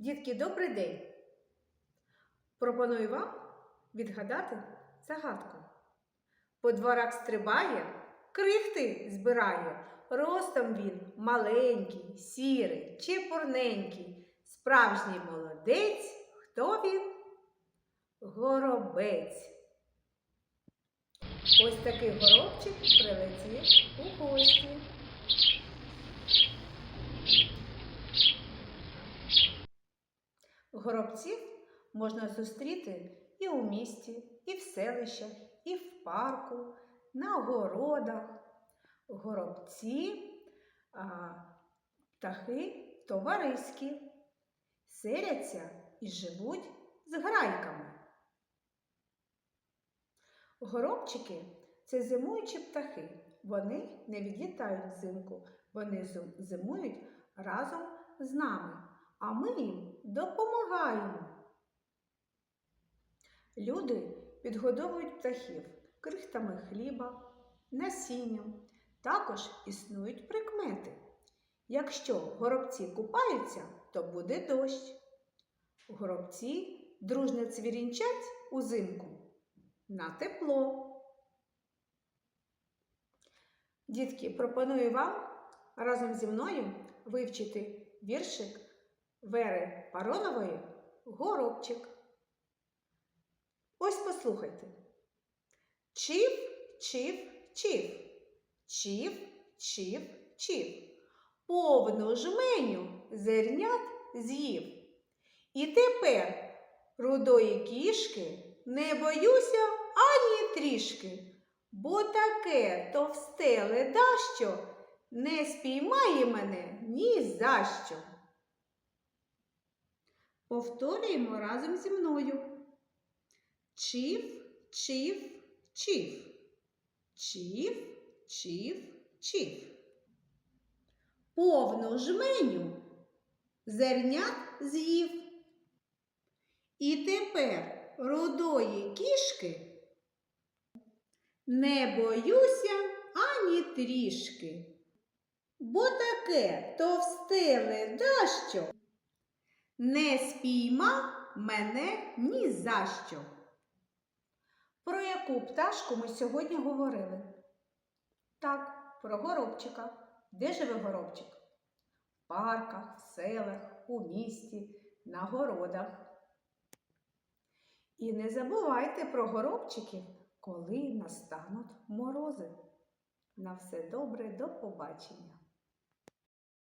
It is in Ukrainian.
Дітки, добрий день! Пропоную вам відгадати загадку. По дворах стрибає, крихти збирає. Ростом він маленький, сірий, чепурненький. Справжній молодець. Хто він? Горобець. Ось такий горобчик прилетів у гості. Горобців можна зустріти і у місті, і в селищах, і в парку, на городах. Горобці а, птахи товариські, селяться і живуть з грайками. Горобчики це зимуючі птахи. Вони не відлітають взимку, вони зимують разом з нами, а ми їм допомагаємо. Люди підгодовують птахів крихтами хліба, насінням. Також існують прикмети. Якщо горобці купаються, то буде дощ. Горобці дружно цвірінчать узимку на тепло. Дітки, пропоную вам разом зі мною вивчити віршик Вери Паронової Горобчик. Ось послухайте. Чів, чів, чів. Чів, чів, чів. Повну жменю зернят з'їв. І тепер рудої кішки не боюся ані трішки, бо таке товсте ледащо не спіймає мене ні за що. Повторюємо разом зі мною. Чів, чів, чів. Чів, чів, чів. Повну жменю зернят з'їв. І тепер рудої кішки не боюся ані трішки, бо таке товсте ледащо не спійма мене ні за що. Про яку пташку ми сьогодні говорили? Так, про горобчика. Де живе горобчик? В парках, в селах, у місті, на городах. І не забувайте про горобчиків, коли настануть морози. На все добре, до побачення!